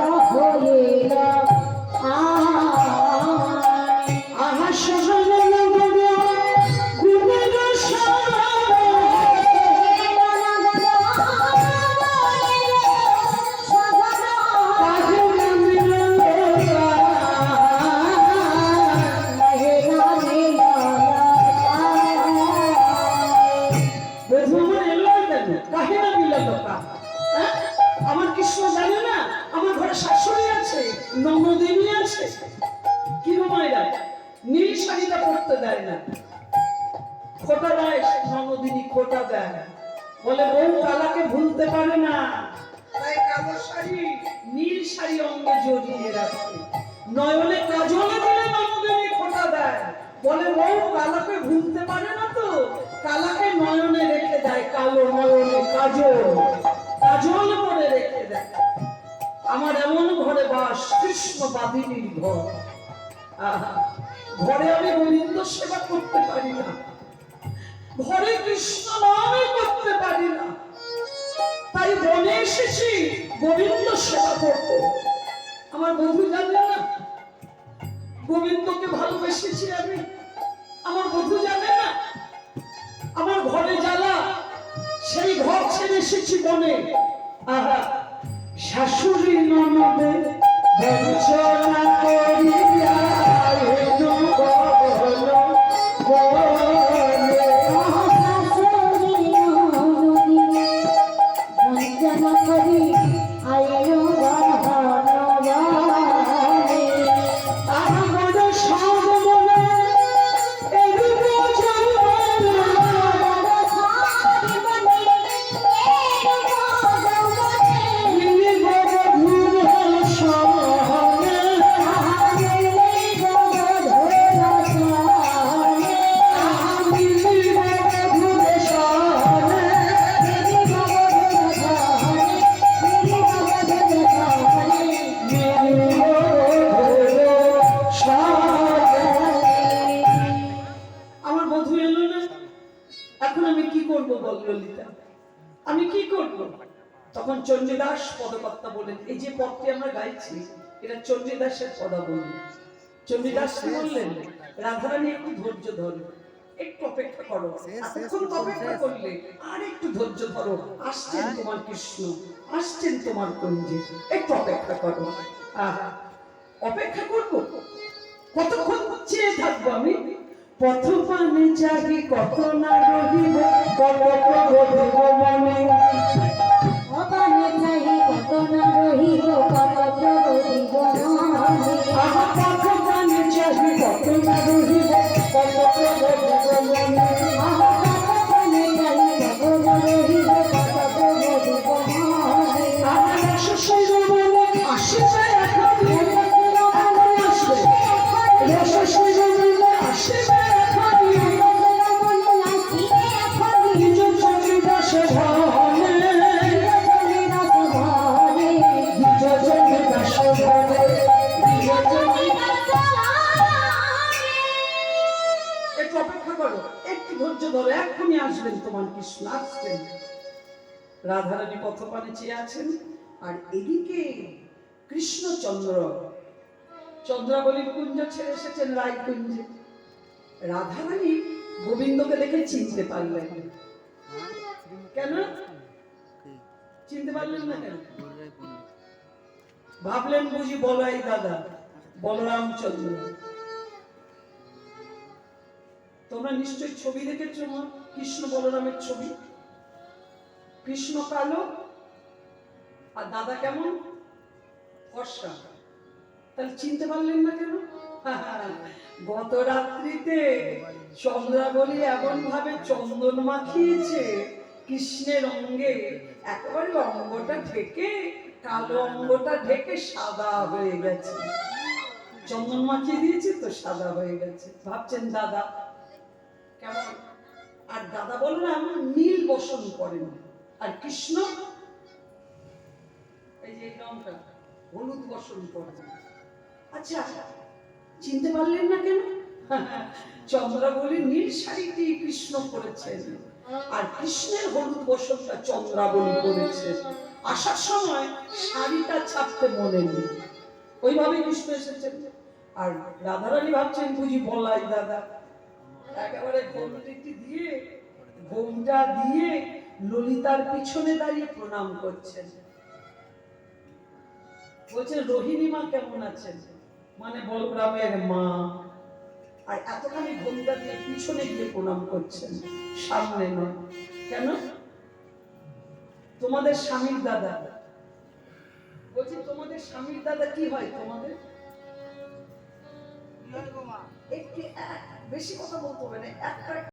হয়ে না দেয় না নীল শাড়িটা পরতে দেয় না। খোটা দেয় সনদিনী খোটা দেয় বলে বউ কালাকে ভুলতে পারে না। নীল শাড়ি অঙ্গে জড়িয়ে রাখে। নয়নে কাজল দিলে নন্দনী খোটা দেয়। বলে বউ কালাকে ভুলতে পারে না তো? কালাকে নয়নে রেখে দেয়, কালো নয়নে কাজল। কাজল করে রেখে দেয়। আমার এমন ঘরে বাস, কৃষ্ণ বাদিনীর ঘর। ঘরে আমি গোবিন্দ সেবা করতে পারি না। ঘরে কৃষ্ণ নামে করতে পারি না। তাই বনে এসেছি গোবিন্দ সেবা করতে। আমার বধু জানে না? গোবিন্দকে ভালোবেসেছি আমি। আমার বধু জানে না? আমার ঘরে জ্বালা, সেই ঘর ছেড়ে এসেছি বনে। আহা শাশুড়ি ননদে কি করব? তখন চণ্ডীদাস পদকর্তা বলেন এই যে পদটি আমরা গাইছি এটা চণ্ডীদাসের পদাবলী। চণ্ডীদাস কি বললেন রাধারানী একটু ধৈর্য ধরো একটু অপেক্ষা করো। এতক্ষণ অপেক্ষা করলে আর একটু ধৈর্য ধরো। আসছেন তোমার কৃষ্ণ আসছেন তোমার কুঞ্জে একটু অপেক্ষা করো। আহা অপেক্ষা করব? কতক্ষণ চেয়ে থাকব আমি? পথ পানে চাহি কত না রহিব কত প্রবোধিব মনে আহা ধৈর্য ধরো এক্ষুনি আসবেন তোমার কৃষ্ণ আসছেন রাধারানী পথপানে চেয়ে আছেন, আর এদিকে কৃষ্ণচন্দ্র চন্দ্রাবলীর কুঞ্জ ছেড়ে এসেছেন রায় কুঞ্জে রাধারানী গোবিন্দকে দেখে চিনতে পারলেন। কেন? চিনতে পারলেন না কেন? ভাবলেন বুঝি বলাই দাদা, বলরামচন্দ্র। তোমরা নিশ্চয়ই ছবি দেখেছ কৃষ্ণ বলরামের ছবি। কৃষ্ণ কালো। আর দাদা কেমন? ফর্সা। তাহলে চিনতে পারলেন না কেন? গত রাত্রিতে চন্দ্রাবলী এমন ভাবে চন্দন মাখিয়েছে, কৃষ্ণের অঙ্গে একেবারে অঙ্গটা ঢেকে, কালো অঙ্গটা ঢেকে সাদা হয়ে গেছে। চন্দন মাখিয়ে দিয়েছে তো সাদা হয়ে গেছে। ভাবছেন দাদা আর দাদা বললাম, নীল বসন করেন। আর কৃষ্ণ? এই যে হলুদ বসন করেন। আচ্ছা চিনতে পারলেন না কেন? চন্দ্রাবলী নীল শাড়িটি কৃষ্ণ পরেছেন আর কৃষ্ণের হলুদ বসনটা চন্দ্রাবলী পরেছে আসার সময় শাড়িটা ছাপতে মনে নেই। ওইভাবে কৃষ্ণ এসেছেন। আর রাধারানী ভাবছেন, বুঝি বলাই দাদা। একেবারে ঘোমটিটি দিয়ে ঘোমটা দিয়ে ললিতার পিছনে দাঁড়িয়ে প্রণাম করছেন। বলছেন, রোহিণী মা কেমন আছেন? মানে বলরামের মা। আর এতখানি ঘোমটা দিয়ে পিছনে গিয়ে প্রণাম করছেন। সামনে নয়। কেন? তোমাদের স্বামীর দাদা। বলছি, তোমাদের স্বামীর দাদা কি হয় তোমাদের? বেশি কথা বলতে হবে না একটা